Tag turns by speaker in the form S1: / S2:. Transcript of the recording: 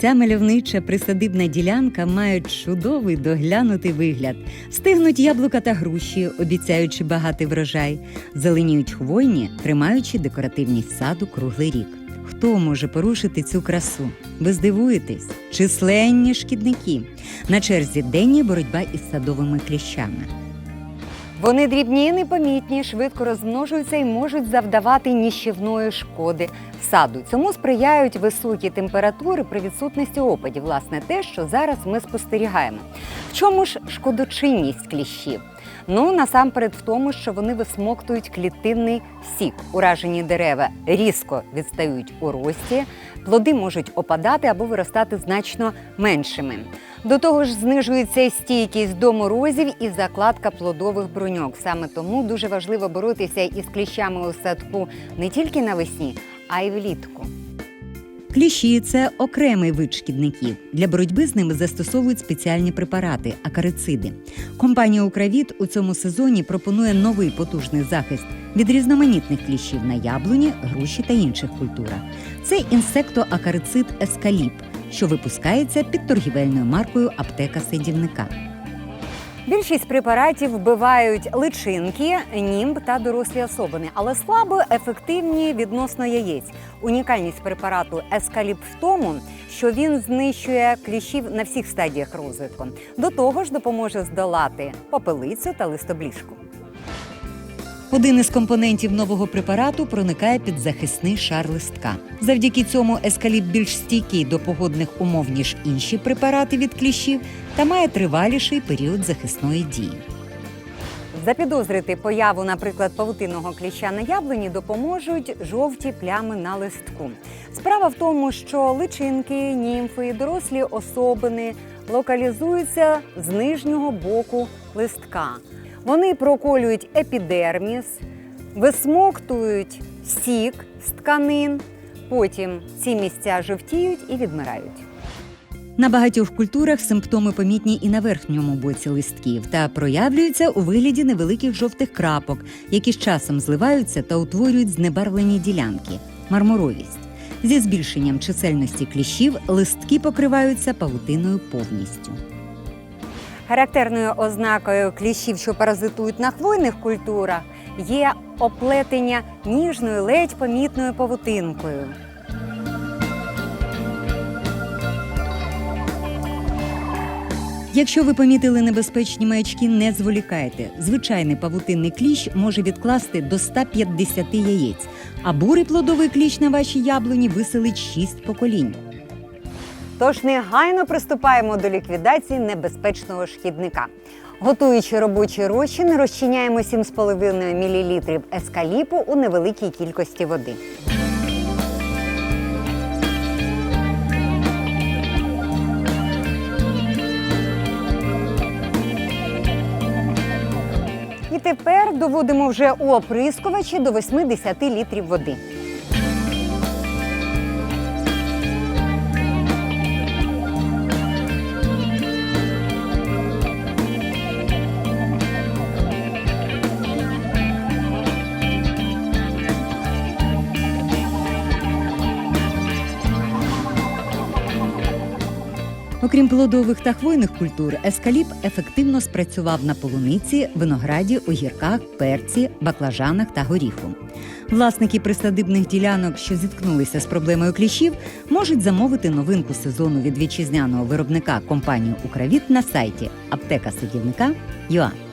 S1: Ця мальовнича присадибна ділянка має чудовий доглянутий вигляд. Стигнуть яблука та груші, обіцяючи багатий врожай, зеленіють хвойні, тримаючи декоративність саду круглий рік. Хто може порушити цю красу? Ви здивуєтесь, численні шкідники. На черзі денні боротьба із садовими кліщами. Вони дрібні, непомітні, швидко розмножуються і можуть завдавати ніщівної шкоди саду. Цьому сприяють високі температури при відсутності опадів. Власне, те, що зараз ми спостерігаємо. В чому ж шкодочинність кліщів? Ну насамперед в тому, що вони висмоктують клітинний сік. Уражені дерева різко відстають у рості, плоди можуть опадати або виростати значно меншими. До того ж, знижується стійкість до морозів і закладка плодових бруньок. Саме тому дуже важливо боротися із кліщами у садку не тільки навесні, а й влітку. Кліщі це окремий вид шкідників. Для боротьби з ними застосовують спеціальні препарати акарициди. Компанія Укравіт у цьому сезоні пропонує новий потужний захист від різноманітних кліщів на яблуні, груші та інших культурах. Це інсектоакарицид ескаліп, що випускається під торгівельною маркою аптека садівника. Більшість препаратів вбивають личинки, німб та дорослі особини, але слабо ефективні відносно яєць. Унікальність препарату ескаліп в тому, що він знищує кліщів на всіх стадіях розвитку. До того ж, допоможе здолати попелицю та листобліжку. Один із компонентів нового препарату проникає під захисний шар листка. Завдяки цьому ескаліп більш стійкий до погодних умов ніж інші препарати від кліщів та має триваліший період захисної дії. Запідозрити появу, наприклад, павутинного кліща на яблуні допоможуть жовті плями на листку. Справа в тому, що личинки, німфи, дорослі особини локалізуються з нижнього боку листка. Вони проколюють епідерміс, висмоктують сік з тканин, потім ці місця жовтіють і відмирають. На багатьох культурах симптоми помітні і на верхньому боці листків та проявлюються у вигляді невеликих жовтих крапок, які з часом зливаються та утворюють знебарвлені ділянки мармуровість. Зі збільшенням чисельності кліщів листки покриваються павутиною повністю. Характерною ознакою кліщів, що паразитують на хвойних культурах, є оплетення ніжною, ледь помітною павутинкою. Якщо ви помітили небезпечні маячки, не зволікайте. Звичайний павутинний кліщ може відкласти до 150 яєць, а бурий плодовий кліщ на вашій яблуні виселить 6 поколінь. Тож негайно приступаємо до ліквідації небезпечного шкідника. Готуючи робочий розчин, розчиняємо 7,5 мл ескаліпу у невеликій кількості води. І тепер доводимо вже у оприскувачі до 80 літрів води. Окрім плодових та хвойних культур, ескаліп ефективно спрацював на полуниці, винограді, огірках, перці, баклажанах та горіху. Власники присадибних ділянок, що зіткнулися з проблемою кліщів, можуть замовити новинку сезону від вітчизняного виробника компанії Укравіт на сайті аптека садівника.ua.